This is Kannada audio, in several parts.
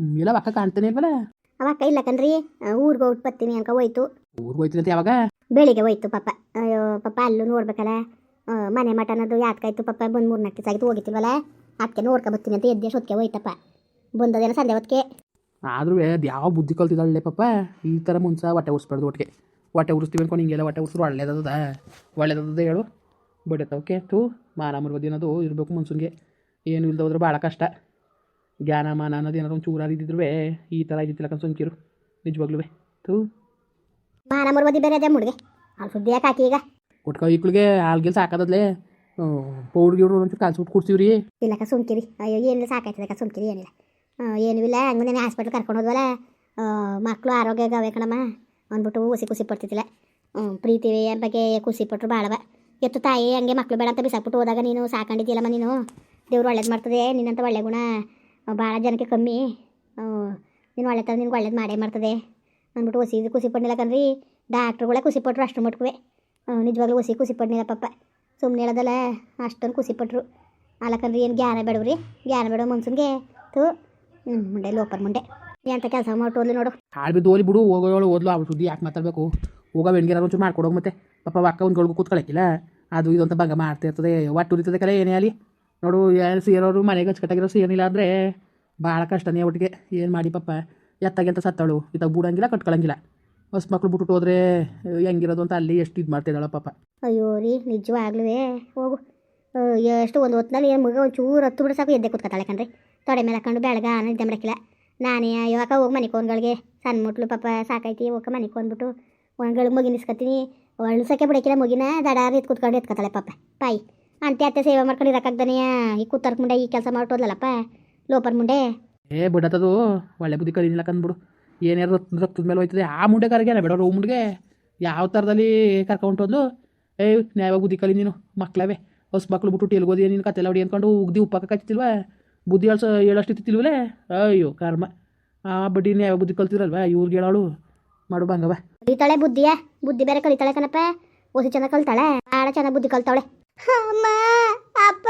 ಇಲ್ಲ ಅಕ್ಕ ಕಾಣ್ತಾನೆ ಇಲ್ವಲ್ಲ? ಅವ ಅಕ್ಕ ಇಲ್ಲ ಕಣ್ರಿ. ಊರಿಗೆ ಬರ್ತೀನಿ ಅನ್ಕ ಹೋಯ್ತು. ಊರಿಗೆ ಹೋಯ್ತು ಅಂತ ಯಾವಾಗ? ಬೆಳಿಗ್ಗೆ ಹೋಯ್ತು ಪಾಪ. ಅಯ್ಯೋ ಪಾಪ ಅಲ್ಲೂ ನೋಡ್ಬೇಕಲ್ಲ. ಮನೆ ಮಠ ಅನ್ನೋದು ಯಾತ್ಕಾಯ್ತು ಪಾಪ. ಬಂದು ಮೂರು ನಾಲ್ಕು ಆಗಿತ್ತು ಹೋಗಿತ್ತಿಲ್ವಲ್ಲ ಅದಕ್ಕೆ ನೋಡ್ಕೊ ಬರ್ತೀನಿ ಅಂತ ಎದ್ದೆ ಸೊತ್ಕೆ ಹೋಯ್ತಪ್ಪ. ಬಂದದೇನೋ ಸಂಜೆ ಹೊತ್ತಿಗೆ. ಆದ್ರೂ ಅದು ಯಾವ ಬುದ್ಧಿ ಕಲ್ತಿದ್ದಾಳೆ ಪಾಪ. ಈ ಥರ ಮುಂಚೆ ಹೊಟ್ಟೆ ಉರಿಸ್ಬಾರ್ದು ಒಟ್ಟಿಗೆ. ಹೊಟ್ಟೆ ಉರಿಸ್ತೀವಿ ಅನ್ಕೊಂಡು ಹಿಂಗೆಲ್ಲ ಹೊಟ್ಟೆ ಉರಿಸಿದ್ರು ಒಳ್ಳೇದದ. ಒಳ್ಳೇದದ ಹೇಳು. ಬಡತವಕ್ಕೆ ತೂ ಮಾನ ಬದಿನದು ಅನ್ನೋದು ಇರಬೇಕು ಮನ್ಸೂನ್ಗೆ. ಏನು ಇಲ್ದೋದ್ರೆ ಭಾಳ ಕಷ್ಟ. ಜ್ಞಾನ ಮಾನ ಅನ್ನೋದು ಏನಾದ್ರು ಒಂದು ಚೂರಾರು ಇದ್ದಿದ್ರು ಈ ಥರ ಇದ್ದಿತ್ತಿಲ್ಲ ಕನ್ಸು ಅಂಕಿರು. ನಿಜವಾಗ್ಲೂ ತೂ ಮಾನ ಮರ್ವದಿ ಬೇರೆ ಅದೇ ಮುಡ್ಗೆ. ಅಲ್ಲಿ ಸುದ್ದಿ ಯಾಕೆ ಹಾಕಿ ಈಗ? ಒಟ್ಕ ಈಕ್ಳಿಗೆ ಹಾಲ್ಗೆಲ್ ಸಾಕಾದದ್ಲೆ ಪೌಡ್ ಗಿವ್ರು ಒಂಚೂರು ಕಾಲ್ಸ್ಬಿಟ್ಟು ಕೊಡ್ತೀವಿ ರೀ ಇಲ್ಲಕ್ಕ ಸುಮ್ಕಿರಿ ಅಯ್ಯೋ ಏನಿಲ್ಲ ಸಾಕಾಯ್ತದಕ್ಕ ಸುಮ್ಕಿರಿ ಏನಿಲ್ಲ. ಏನು ಇಲ್ಲ. ಹಂಗನೇ ಹಾಸ್ಪಿಟ್ಲ್ ಕರ್ಕೊಂಡು ಹೋದ್ವಲ್ಲ ಮಕ್ಕಳು ಆರೋಗ್ಯ ಗವೆ ಕಣಮ್ಮ ಅಂದ್ಬಿಟ್ಟು ಹುಸಿ ಖುಷಿ ಪಡ್ತಿದ್ದಿಲ್ಲ. ಪ್ರೀತಿ ಬಗ್ಗೆ ಖುಷಿ ಪಟ್ಟರು ಭಾಳವ ಎತ್ತು ತಾಯಿ ಹಂಗೆ ಮಕ್ಕಳು ಬೇಡ ಅಂತ ಬಿಸಾಕ್ಬಿಟ್ಟು ಹೋದಾಗ ನೀನು ಸಾಕೊಂಡಿದ್ದೀಯಲ್ಲಮ್ಮ ನೀನು. ದೇವ್ರು ಒಳ್ಳೇದು ಮಾಡ್ತದೆ ನಿನ್ನಂತ ಒಳ್ಳೆ ಗುಣ. ಭಾಳ ಜನಕ್ಕೆ ಕಮ್ಮಿ. ಆ, ನೀನು ಒಳ್ಳೆ ನಿನ್ಗೆ ಒಳ್ಳೇದು ಮಾಡೇ ಮಾಡ್ತದೆ ಅಂದ್ಬಿಟ್ಟು ಒಸಿ ಖುಷಿ ಪಡ್ನಿಲ್ಲ ಕಣ್ರಿ. ಡಾಕ್ಟ್ರುಗಳೇ ಖುಷಿ ಪಟ್ಟರು ಅಷ್ಟು ಮಟ್ಕುವೆ. ನಿಜವಾಗ್ಲೂ ಒಸಿ ಖುಷಿ ಪಡ್ನಿಲ್ಲ ಪಾಪ. ಸುಮ್ಮನೆ ಹೇಳೋದಲ್ಲ ಅಷ್ಟೊಂದು ಖುಷಿ ಪಟ್ಟರು ಕಣ್ರಿ ಏನು ಜ್ಞಾನ ಬೇಡವ್ರಿ? ಜ್ಞಾನ ಬೇಡ ಮನ್ಸನ್ಗೆ ತು ಮುಂಡೆ ಲೋಪರ್ ಮುಂಡೆ. ಎಂತ ಕೆಲಸ ಮಾಡ್ಟೋದ್ಲಿ ನೋಡು. ಹಾಳು ಬಿದ್ದು ಓಲಿ ಬಿಡು ಹೋಗೋಳು ಓದ್ಲು ಅವ್ಳು ಸುದ್ದಿ ಯಾಕೆ ಮಾತಾಡಬೇಕು? ಹೋಗೋ ಬೆಣ್ಗೆ ಒಂಚೂರು ಮಾಡ್ಕೊಡೋಗ ಮತ್ತೆ. ಪಾಪ ಅಕ್ಕ ಒಂದು ಕೂತ್ಕೊಳ್ಳೋಕ್ಕಿಲ್ಲ ಅದು ಇದು ಅಂತ ಭಂಗ ಮಾಡ್ತಾ ಇರ್ತದೆ ಒಟ್ಟು ಉರಿತದೆ ಕಲೆ ಏನೇ ಆಗಲಿ. ನೋಡು ಯಾರು ಸೇರೋರು ಮನೆಗೆ ಅಚ್ಚುಕಟ್ಟಾಗಿರೋ ಸೇರಿಲ್ಲ ಅಂದರೆ ಭಾಳ ಕಷ್ಟನೇ ಒಟ್ಟಿಗೆ. ಏನು ಮಾಡಿ ಪಾಪ? ಎತ್ತಾಗೆಂತ ಸತ್ತಳು ಇತ್ತಾಗ ಬೂಡಂಗಿಲ್ಲ, ಕಟ್ಕೊಳಂಗಿಲ್ಲ. ಹೊಸ ಮಕ್ಳು ಬಿಟ್ಬಿಟ್ಟು ಹೋದ್ರೆ ಹೆಂಗಿರೋದು ಅಂತ ಅಲ್ಲಿ ಎಷ್ಟು ಇದು ಮಾಡ್ತಿದ್ದಾಳ ಪಾಪ. ಅಯ್ಯೋ ರೀ ನಿಜವಾಗ್ಲೂ ಹೋಗು. ಎಷ್ಟು ಒಂದು ಹೊತ್ತಿನಲ್ಲಿ ಏನು ಮಗ ಒಂಚೂರು ಹತ್ತು ಬಿಡ ಸಾಕು, ಎದ್ದೆ ಕೂತ್ಕೊತಾಳೆ ಕಣ್ರಿ. ತೊಡೆ ಮೇಲೆ ಹಾಕೊಂಡು ಬೆಳಗ ನಿದ್ದೆ ಮಾಡಕ್ಕಿಲ್ಲ ನಾನೇ ಅಕ್ಕ ಹೋಗಿ ಮನೆ ಕೋನ್ಗಳಿಗೆ ಸಣ್ಣ ಮುಟ್ಲು ಪಾಪ, ಸಾಕೈತಿ, ಹೋಗ ಮನೆ ಕೊಂದ್ಬಿಟ್ಟು ಒಣಗಳಿಗೆ ಒಳ್ಳೆ ಸಕ್ಕೆ ಬಿಡಕ್ಕಿಲ್ಲ ಮಗಿನ ದಡಾರ ಎತ್ ಕೂತ್ಕೊಂಡು ಎತ್ಕೊತಾಳೆ ಪಾಪ. ಪಾಯಿ ಅಂತೆ ಅತ್ತೆ ಸೇವೆ ಮಾಡ್ಕೊಂಡು ಇರೋಕ್ಕಾಗ್ದಾನೆಯ ಈ ಕೂತರ್ಕ ಮುಂಡೆ ಈ ಕೆಲಸ ಮಾಡ್ಟೋದ್ಲಲ್ಲಪ್ಪ ಲೋಪರ್ ಮುಂಡೆ? ಏ ಬಿಡತ್ತದು. ಒಳ್ಳೆ ಬುದ್ಧಿ ಕಲೀಲಿಲ್ಲ ಕಂದ್ಬಿಡು ಏನಾರು ರತ್ನ ರಕ್ತದ ಮೇಲೆ ಹೋಯ್ತದೆ. ಆ ಮುಂಡೆ ಕರಗೇನ ಬೇಡ ರೋ ಮುಂಡೆಗೆ. ಯಾವ ಥರದಲ್ಲಿ ಕರ್ಕೊಂಡೋದ್ಲು ಏ ನ್ಯಾಯ ಬುದ್ಧಿ ಕಲಿ ನೀನು ಮಕ್ಕಳವೇ ಹೊಸ ಮಕ್ಳು ಬಿಟ್ಟು ಎಲ್ಗೋದಿ ನೀನು ಕತ್ತೆಲ್ಲ ಹೊಡಿ ಅಂದ್ಕೊಂಡು ಉಗ್ದಿ ಉಪ್ಪಕ್ಕೆ ಕಚ್ತಿಲ್ವ ಬುದ್ಧಿ ಹೇಳ್ಸ ಹೇಳಷ್ಟು ಇತ್ತಿಲ್ವಲೇ ಅಯ್ಯೋ ಕರ್ಮ. ಆ ಬಡ್ಡಿ ನ್ಯಾಯ ಬುದ್ಧಿ ಕಲ್ತಿರಲ್ವ ಇವ್ರಿಗೆ ಹೇಳೋಳು. ಮಾಡು ಬಂಗವ ಕಲಿತಾಳೆ ಬುದ್ಧಿಯ? ಬುದ್ಧಿ ಬೇರೆ ಕಲಿತಾಳೆ ಕಣಪ್ಪ. ಓಸಿ ಚೆನ್ನಾಗಿ ಕಲ್ತಾಳೆ? ಭಾಳ ಚೆನ್ನಾಗಿ ಬುದ್ಧಿ ಕಲ್ತಾವಳೆ. ಅಮ್ಮ ಅಪ್ಪ.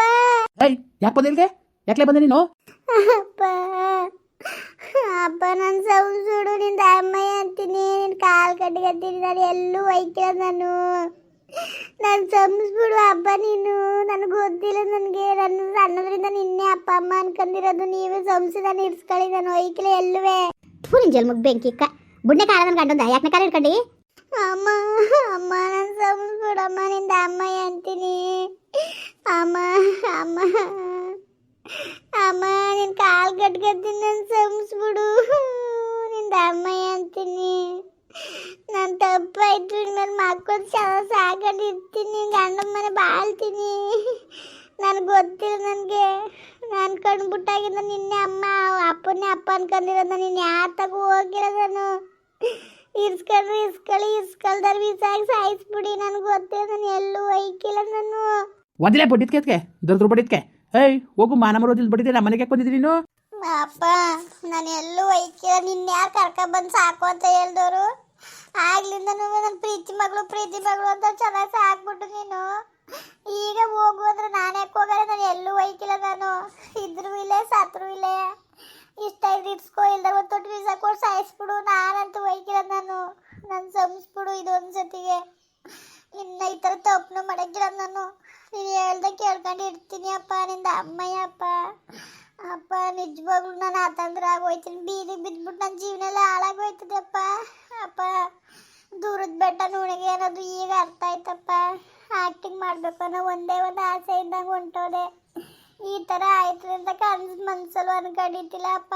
ಏಯ್ ಯಾಕೆ ಬಂದೆ ಇಲ್ಲಿಗೆ? ಯಾಕೆ ಬಂದೆ ನೀನು? ಅಪ್ಪ ಅಪ್ಪ ನನ್ನ ಸಂಸುಡು ನಿಂದ ಅಮ್ಮಯ್ಯ ಅಂತೀನಿ. ನಿನ್ನ ಕಾಲು ಕಟ್ಟಿಗತ್ತೀನಿ ನಾನು ಎಲ್ಲೂ ಒಯ್ಕಿಲ್ಲ ನಾನು. ನಾನು ಸಂಸ್ಬಿಡು ಅಪ್ಪ ನೀನು. ನನಗೆ ಗೊತ್ತಿಲ್ಲ ನನಗೆ. ನನ್ನ ಸಣ್ಣದ್ರಿಂದ ನಿನ್ನೆ ಅಪ್ಪ ಅಮ್ಮ ಅನ್ಕೊಂಡಿರೋದು. ನೀವೇ ಸಂಸಿ ನಾನು ಇರ್ಸ್ಕೊಳ್ಳಿ ನಾನು ಒಯ್ಕಿಲ್ಲ ಎಲ್ಲುವೆ. ಥೂ ನಿನ್ ಜಲ್ಮಗ್ ಬೆಂಕಿ ಕ ಬುಡ್ನೆ ಕಾಲ ನನ್ನ ಗಂಡಂದ. ಯಾಕೆ ಕಾಲ ಇಟ್ಕೊಂಡಿ ಅಮ್ಮ ಅಮ್ಮ ನನ್ನ ಸಂಸ್ಬಿಡಮ್ಮ ನಿಂದ ಅಮ್ಮ ಅಂತೀನಿ. ಅಮ್ಮ ಅಮ್ಮ ಅಮ್ಮ ನಿನ್ನ ಕಾಲು ಕಟ್ಕೊತೀನಿ ನಾನು ಸಂಸ್ಬಿಡು ನಿಂದ ಅಮ್ಮಯ ಅಂತೀನಿ. ನಾನು ತಪ್ಪಾಯ್ತು, ಇನ್ಮೇಲೆ ಮಕ್ಕಳು ಚಲ ಸಾಕೊಂಡು ಇರ್ತೀನಿ ಗಂಡನ ಮನೆ ಬಾಳ್ತೀನಿ. ನನಗೆ ಗೊತ್ತಿಲ್ಲ ನನಗೆ. ನಾನು ಕಂಡ್ಬಿಟ್ಟಾಗಿಂದ ನಿನ್ನೆ ಅಮ್ಮ ಅಪ್ಪನೇ ಅಪ್ಪ ಅನ್ಕೊಂಡಿರೋದು ನೀನು ಯಾರ ತಗೋ ನಾನು. ಇರ್ಸ್ಕೊಂಡ್ರೆ ಇಸ್ಕೊಳ್ಳಿ ಇಸ್ಕೊಳ್ದಾರ ಬಿಸಾಗಿ ಸಾಯಿಸ್ಬಿಡಿ ನನಗೆ ಗೊತ್ತೇ ನಾನು ಎಲ್ಲೂ ಒಯ್ಕಿಲ್ಲ ನಾನು. ಒಂದಿಲ್ಲ ಬಡಿದ್ಕೆ ಅದಕ್ಕೆ ದರ್ದ್ರು ಬಡಿದ್ಕೆ ಏಯ್ ಹೋಗು ಮಾನಮರ ಓದಿಲ್ ಬಡಿದೆ ನಮ್ಮ ಮನೆಗೆ ಬಂದಿದ್ರಿ ನೀನು? ಅಪ್ಪ ನಾನು ಎಲ್ಲೂ ಒಯ್ಕಿಲ್ಲ ನಿನ್ನ ಯಾರು ಕರ್ಕೊಂಡ್ಬಂದು ಸಾಕು ಅಂತ ಹೇಳ್ದವರು ಆಗ್ಲಿಂದ ನನ್ನ ಪ್ರೀತಿ ಮಗಳು ಪ್ರೀತಿ ಮಗಳು ಅಂತ ಚೆನ್ನಾಗಿ ಸಾಕ್ಬಿಟ್ಟು ನೀನು. ಈಗ ಹೋಗು ಅಂದ್ರೆ ನಾನು ಯಾಕೆ ಹೋಗಲ್ಲ ನಾನು ಎಲ್ಲೂ ಒಯ್ಕಿಲ್ಲ ನಾನು. ಇದ್ರೂ ಇಲ್ಲೇ ಸತ್ರು ಇಲ್ಲೇ. ಇಷ್ಟ ಇದ್ರೆ ಇರ್ಸ್ಕೊ ಇಲ್ದ ಒಂದು ತೊಟ್ಟು ವೀಸಾ ಕೊಟ್ಟು ಸಾಯಿಸ್ಬಿಡು. ನಾನಂತೂ ಒಯ್ಕಿರ ನಾನು ನನ್ನ ಸಂಸ್ಬಿಡು ಇದೊಂದು ಸತಿಗೆ ಇನ್ನು ಈ ಥರ ತಪ್ಪು ಮಾಡಕ್ಕಿಲ್ಲ ನಾನು. ನೀನು ಹೇಳ್ದೆ ಕೇಳ್ಕೊಂಡು ಇರ್ತೀನಿ ಅಪ್ಪ, ನಿಂದ ಅಮ್ಮಯ್ಯ ಅಪ್ಪ. ಅಪ್ಪ, ನಿಜವಾಗ್ಲೂ ನಾನು ಆತಂದ್ರೆ ಆಗೋಯ್ತೀನಿ. ಬೀದಿ ಬಿದ್ಬಿಟ್ಟು ನನ್ನ ಜೀವನ ಎಲ್ಲ ಹಾಳಾಗೋಯ್ತದೆ ಅಪ್ಪ. ಅಪ್ಪ, ದೂರದ ಬೆಟ್ಟ ನೋಡಿಗೆ ಅನ್ನೋದು ಈಗ ಅರ್ಥ ಆಯ್ತಪ್ಪ. ಆಕ್ಟಿಂಗ್ ಮಾಡಬೇಕು ಅನ್ನೋ ಒಂದೇ ಒಂದು ಆಸೆ ಇದ್ದಂಗೆ ಹೊಂಟೋದೆ. ಈ ಥರ ಆಯ್ತು ಅಂತ ಕನ್ಸ್ ಮನ್ಸಲ್ಲೂ ಅನ್ಕೊಂಡಿದ್ದಿಲ್ಲ ಅಪ್ಪ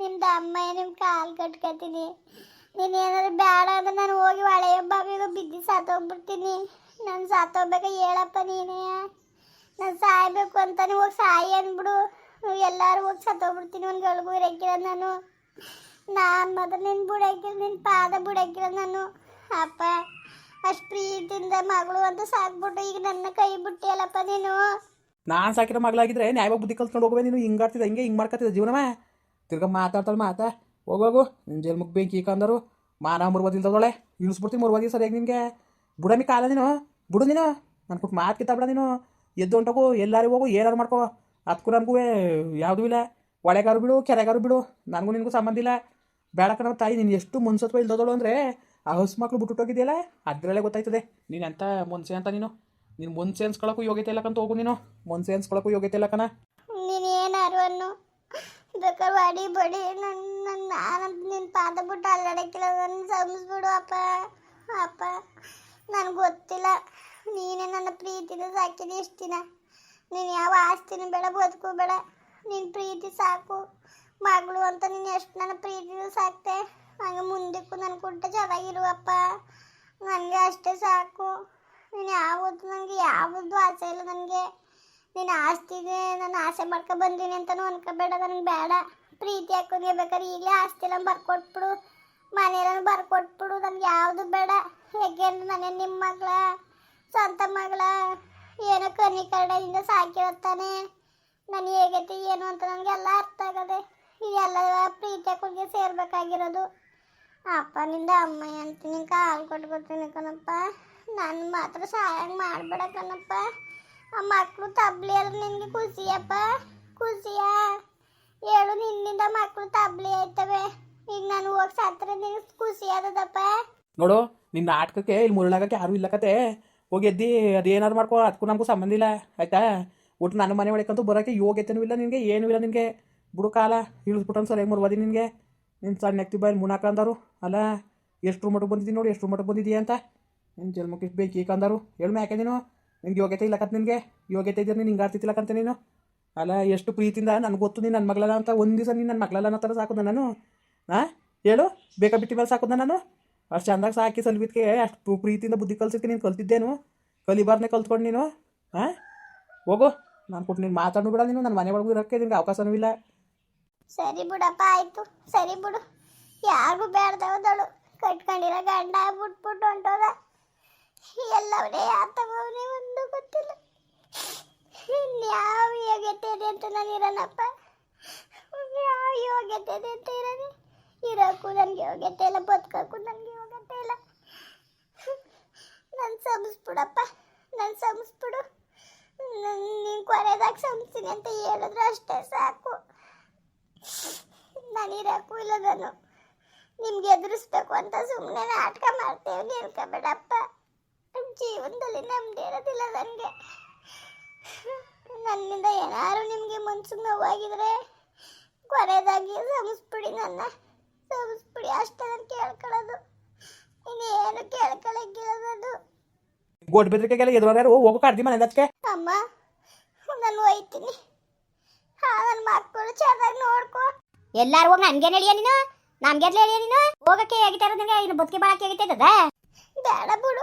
ನಿಮ್ದು ನಿಮ್ ನಿಮ್ಮ ಕಾಲು ಕಟ್ಕೊತೀನಿ. ನೀನು ಏನಾದ್ರು ಬೇಡ ಅಂದ್ರೆ ನಾನು ಹೋಗಿ ಹೊಳೆಯ ಬಾವಿಗೆ ಬಿದ್ದು ಸತ್ತೋಗ್ಬಿಡ್ತೀನಿ ನಾನು ಸಾತೋಗ್ಬೇಕ ಹೇಳಪ್ಪ ನೀನೇ. ನಾನು ಸಾಯ್ಬೇಕು ಅಂತಾನೆ ಹೋಗಿ ಸಾಯಿ ಅಂದ್ಬಿಡು. ಎಲ್ಲರೂ ಹೋಗಿ ಸತ್ತೋಗ್ಬಿಡ್ತೀನಿ ಒಂದು ಗಳಿಗೂ ಇರಕ್ಕಿಲ್ಲ ನಾನು. ನಾನು ಮಾತ್ರ ನಿನ್ನ ಬುಡಕ್ಕಿಲ್ಲ ನಿನ್ನ ಪಾದ ಬುಡಕ್ಕಿಲ್ಲ ನಾನು. ಅಪ್ಪ, ಅಷ್ಟು ಪ್ರೀತಿಯಿಂದ ಮಗಳು ಅಂತ ಸಾಕ್ಬಿಟ್ಟು ಈಗ ನನ್ನ ಕೈ ಬಿಟ್ಟಿಯಲ್ಲಪ್ಪ ನೀನು. ನಾನು ಸಾಕಿರೋ ಮಗಳಾಗಿದ್ರೆ ನ್ಯಾಯವಾಗಿ ಬುದ್ಧಿ ಕಲ್ತ್ಕೊಂಡು ಹೋಗುವೆ ನೀನು, ಹಿಂಗೆ ಆಡ್ತಿದ್ದೆ, ಹಿಂಗೆ ಹಿಂಗೆ ಮಾಡ್ಕೊತಿದ್ದೆ ಜೀವನವೇ? ತಿರ್ಗಾ ಮಾತಾಡ್ತಾಳೆ ಮಾತಾ. ಹೋಗೋಗು ನಿನ್ನ ಜೇಲ್ ಮುಗ್ ಬೆಂಕಿ ಕಂದರು. ಮಾನ ಮುರ್ವದಿಲ್ದವಳೆ ಇಳಿಸ್ಬಿಡ್ತೀನಿ ಮುರ್ವದಿ ಸರಿಯಾಗಿ ನಿನಗೆ. ಬುಡಮಿ ಕಾಲ ನೀನು, ಬುಡು ನೀನು. ನನ್ನ ಕೊಟ್ಟು ಮಾತು ಕಿತ್ತಾಬಿಡ ನೀನು. ಎದ್ದು ಹೊಂಟೋಗು ಎಲ್ಲಾರು ಹೋಗು, ಏನಾರು ಮಾಡ್ಕೋ. ಅದಕ್ಕೂ ನನಗೂ ಯಾವುದೂ ಇಲ್ಲ. ಒಳೆಗಾರು ಬಿಡು, ಕೆರೆಗಾರು ಬಿಡು. ನನಗೂ ನಿನಗೂ ಸಂಬಂಧ ಇಲ್ಲ. ಬೇಡ ತಾಯಿ, ನೀನು ಎಷ್ಟು ಮುನ್ಸತ್ವ ಇಲ್ದೋದಳು ಅಂದರೆ ಆ ಹಸ್ ಮಕ್ಳು ಬಿಟ್ಟುಟ್ಟೋಗಿದೆಯಲ್ಲ ಅದರಲ್ಲೇ ಗೊತ್ತಾಯ್ತದೆ. ನೀನು ಎಂಥ ಮುನ್ಸೆ ಅಂತ ನೀನು? ನೀನು ಮೊನ್ಸೆ ಅನ್ಸ್ಕೊಳಕ್ಕೂ ಯೋಗ್ಯತೆ ಇಲ್ಲ ಕಂತ ಹೋಗು ನೀನು. ಮೊನ್ಸೆ ಅನ್ಸ್ಕೊಳಕ್ಕೂ ಯೋಗ್ಯತೆ ಇಲ್ಲ ಕಣ. ನೀನು ಏನಾರು ಅನ್ನು ಬೇಕಾದ್ರೆ ವಾಡಿ ಬಡಿ. ನನ್ನ ನನ್ನ ನಿನ್ನ ಪಾದ ಬಿಟ್ಟು ಅಲ್ಲಾಡಕ್ಕಿಲ್ಲ. ನನ್ನ ಸಂಸ್ಬಿಡು ಅಪ್ಪ ಅಪ್ಪ. ನನಗೆ ಗೊತ್ತಿಲ್ಲ. ನೀನೇ ನನ್ನ ಪ್ರೀತಿನ ಸಾಕಿದ ಇಷ್ಟು ದಿನ. ನೀನು ಯಾವ ಆಸ್ತಿನೂ ಬೇಡ, ಬದುಕು ಬೇಡ. ನಿನ್ನ ಪ್ರೀತಿ ಸಾಕು. ಮಗಳು ಅಂತ ನೀನು ಎಷ್ಟು ನನ್ನ ಪ್ರೀತಿನ ಸಾಕ್ತೆ. ಹಂಗೆ ಮುಂದಕ್ಕೂ ನನ್ನ ಕುಟ್ಟ ಚೆನ್ನಾಗಿರುವಪ್ಪ. ನನಗೆ ಅಷ್ಟೇ ಸಾಕು. ನೀನು ಯಾವುದು ನನಗೆ ಯಾವುದು ಆಸೆ ಇಲ್ಲ ನನಗೆ. ನೀನು ಆಸ್ತಿಗೆ ನಾನು ಆಸೆ ಮಾಡ್ಕೊ ಬಂದೀನಿ ಅಂತಲೂ ಅನ್ಕೋಬೇಡ, ನನಗೆ ಬೇಡ. ಪ್ರೀತಿ ಹಾಕೋದು ಬೇಕಾದ್ರೆ ಈಗಲೇ ಆಸ್ತಿ ಎಲ್ಲ ಬರ್ಕೊಟ್ಬಿಡು. ಮನೆಯಲ್ಲೂ ಬರ್ಕೊಟ್ಬಿಡು, ನನಗೆ ಯಾವುದು ಬೇಡ. ಹೇಗೆ ಮನೆ ನಿಮ್ಮ ಮಗಳ, ಸ್ವಂತ ಮಗಳ. ಏನೋ ಕನಿ ಸಾಕಿರ್ತಾನೆ ಸಾಕಿರುತ್ತಾನೆ ನಾನು ಹೇಗೈತಿ ಏನು ಅಂತ ನನಗೆಲ್ಲ ಅರ್ಥ ಆಗದೆ ಇದೆಲ್ಲ ಪ್ರೀತಿ ಹಾಕೋಗೆ ಸೇರ್ಬೇಕಾಗಿರೋದು. ಅಪ್ಪನಿಂದ ಅಮ್ಮ ಅಂತ ನಿಂಗೆ ಕಾಲು ಕೊಟ್ಕೊತೀನಿ ಕಣಪ್ಪ. ನನ್ನ ಮಾತ್ರ ಸಹಾಯ ಮಾಡಬೇಡ ಕಣಪ್ಪ ಆ ಮಕ್ಕಳು ತಬ್ಲಿ ಅಲ್ಲ ನಿನಗೆ ಖುಷಿಯಪ್ಪ. ಖುಷಿಯಾ. ಹೇಳು, ನಿನ್ನಿಂದ ಮಕ್ಕಳು ತಬ್ಲಿ ಆಯ್ತವೆ. ಈಗ ನಾನು ಹೋಗಿ ಸತ್ರ ನಿನಗೆ ಖುಷಿ ಆದದಪ್ಪ. ನೋಡು ನಿನ್ನ ನಾಟಕಕ್ಕೆ ಇಲ್ಲಿ ಮುರುಳಾಗಕ್ಕೆ ಯಾರು ಇಲ್ಲ ಕತೆ. ಹೋಗಿ ಎದ್ದಿ, ಅದೇನಾದ್ರು ಮಾಡ್ಕೋ ಅದಕ್ಕೂ ನಮಗೂ ಸಂಬಂಧ ಇಲ್ಲ. ಆಯ್ತಾ? ಒಟ್ಟು ನನ್ನ ಮನೆ ಒಳಕ್ಕಂತೂ ಬರೋಕ್ಕೆ ಯೋಗ್ಯತೆನೂ ಇಲ್ಲ ನಿನಗೆ, ಏನೂ ಇಲ್ಲ ನಿನಗೆ. ಬಿಡು ಕಾಲ ಇಳಿಸ್ಬಿಟ್ಟು ಸರಿಯಾಗಿ ಮುರ್ಬೋದಿ ನಿನಗೆ. ನಿನ್ನ ಸಣ್ಣ ಎತ್ತಿ ಬಾಯಿ ಮುನಾಕ ಅಂದರು, ಅಲ್ಲ? ಎಷ್ಟು ಮಟ್ಟಕ್ಕೆ ಬಂದಿದ್ದೀನಿ ನೋಡಿ ಎಷ್ಟು ಮಟ್ಟಕ್ಕೆ ಬಂದಿದೀಯ ಅಂತ? ನಿನ್ನ ಜನ್ಮಕ್ಕೆ ಇಷ್ಟು ಬೇಕು ಈಗ ಅಂದರು ಹೇಳು ಯಾಕೆ ನೀನು? ನಿನ್ಗೆ ಯೋಗ್ಯತೆ ಇಲ್ಲ ಕತ್ ನಿನಗೆ? ಯೋಗ್ಯತೆ ಇದ್ದರೆ ನೀನು ಹಿಂಗೆ ಆಡ್ತಿತ್ತಿಲ್ಲ ಕಂತೆ ನೀನು? ಅಲ್ಲ, ಎಷ್ಟು ಪ್ರೀತಿಯಿಂದ ನನಗೆ ಗೊತ್ತು ನೀನು ನನ್ನ ಮಗಳಲ್ಲ ಅಂತ ಒಂದು ದಿವಸ ನೀನು ನನ್ನ ಮಗಳಲ್ಲ ಅನ್ನೋ ಥರ ಸಾಕುದ ನಾನು? ಹಾಂ ಹೇಳು, ಬೇಕಾ ಬಿಟ್ಟಿ ಮೇಲೆ ಸಾಕುದ ನಾನು? ಅಷ್ಟು ಚಂದಾಗಿ ಸಾಕಿ ಸಲ್ಬಿದ್ಕೆ ಅಷ್ಟು ಪ್ರೀತಿಯಿಂದ ಬುದ್ಧಿ ಕಲ್ಸಕ್ಕೆ ನೀನು ಕಲ್ತಿದ್ದೇನು? ಕಲಿಬಾರ್ನೆ ಕಲ್ತ್ಕೊಂಡು ನೀನು? ಹಾಂ ಹೋಗು. ನಾನು ಕೊಟ್ಟು ನೀನು ಮಾತಾಡು ಬಿಡ ನೀನು. ನನ್ನ ಮನೆ ಒಳಗೂ ಇರೋಕ್ಕೆ ನಿನಗೆ ಅವಕಾಶನೂ ಇಲ್ಲ. ಸರಿ ಬಿಡಪ್ಪ, ಆಯಿತು. ಸರಿ ಬಿಡು. ಯಾರಿಗೂ ಬೇಡ್ದವದಳು ಕಟ್ಕೊಂಡಿರೋ ಗಂಡ ಬಿಟ್ಬಿಟ್ಟು ಹೊಂಟೋದ. ಎಲ್ಲವನೇ ಅವನೇ ಒಂದು ಗೊತ್ತಿಲ್ಲ. ಇನ್ಯಾವ ಯೋಗ್ಯತೆ ಇದೆ ಅಂತ ನಾನು ಇರೋಣಪ್ಪ ಯಾವ ಯೋಗ್ಯತೆ ಇದೆ ಅಂತ ಇರೋದು? ಇರೋಕ್ಕೂ ನನಗೆ ಯೋಗ್ಯತೆ ಇಲ್ಲ, ಬದುಕೋಕ್ಕೂ ನನಗೆ ಯೋಗ್ಯತೆ ಇಲ್ಲ. ನಾನು ಸಂಸ್ಬಿಡಪ್ಪ ನಾನು ಸಂಸ್ಬಿಡು ನೀನು ಕೊನೆದಾಗ ಸಂಸ್ತೀನಿ ಅಂತ ಹೇಳಿದ್ರು ಅಷ್ಟೇ ಸಾಕು. ನಾನು ಇರೋಕ್ಕೂ ಇಲ್ಲ ನಾನು. ನಿಮ್ಗೆ ಎದುರಿಸ್ಬೇಕು ಅಂತ ಸುಮ್ಮನೆ ನಾಟಕ ಮಾಡ್ತೇವೆ ನಿಲ್ಕೋಬೇಡಪ್ಪ ಜೀವನದಲ್ಲಿ ನಮ್ದು ಇರೋದಿಲ್ಲ ನನಗೆ. ನನ್ನಿಂದ ಏನಾದ್ರು ನಿಮಗೆ ಮನ್ಸಿಗೆ ನೋವಾಗಿದ್ರೆ ಕೊನೆಯದಾಗಿ ಸಂಸ್ಬಿಡಿ ನನ್ನ. ಸಂಸ್ಬಿಡಿ ಅಷ್ಟೇ ನಾನು ಕೇಳ್ಕೊಳ್ಳೋದು. ಇನ್ನೇನು ಕೇಳ್ಕೊಳಕ್ಕಿಲ್ಲ ನಾನು ಗೋಡ್ ಬೆದರಿಕೆಗೆಲ್ಲ ಎದುರಾರು ಹೋಗೋ ಕಾಡ್ದಿ ಮನೆ ಅದಕ್ಕೆ. ಅಮ್ಮ ನಾನು ಹೋಯ್ತೀನಿ. ಹಾ ನನ್ನ ಮಕ್ಕಳು ಚೆನ್ನಾಗಿ ನೋಡ್ಕೊ. ಎಲ್ಲಾರು ಹೋಗಿ ನನ್ಗೆ ಹೇಳಿಯ ನೀನು? ನಮ್ಗೆ ಹೇಳಿಯ ನೀನು? ಹೋಗಕ್ಕೆ ಹೇಗಿತಾ ನಿಮಗೆ ಇನ್ನು ಬದುಕಿ ಬಾಳಕ್ಕೆ ಹೇಗಿತಾ ಇದ್ದದ ಬೇಡ ಬಿಡು.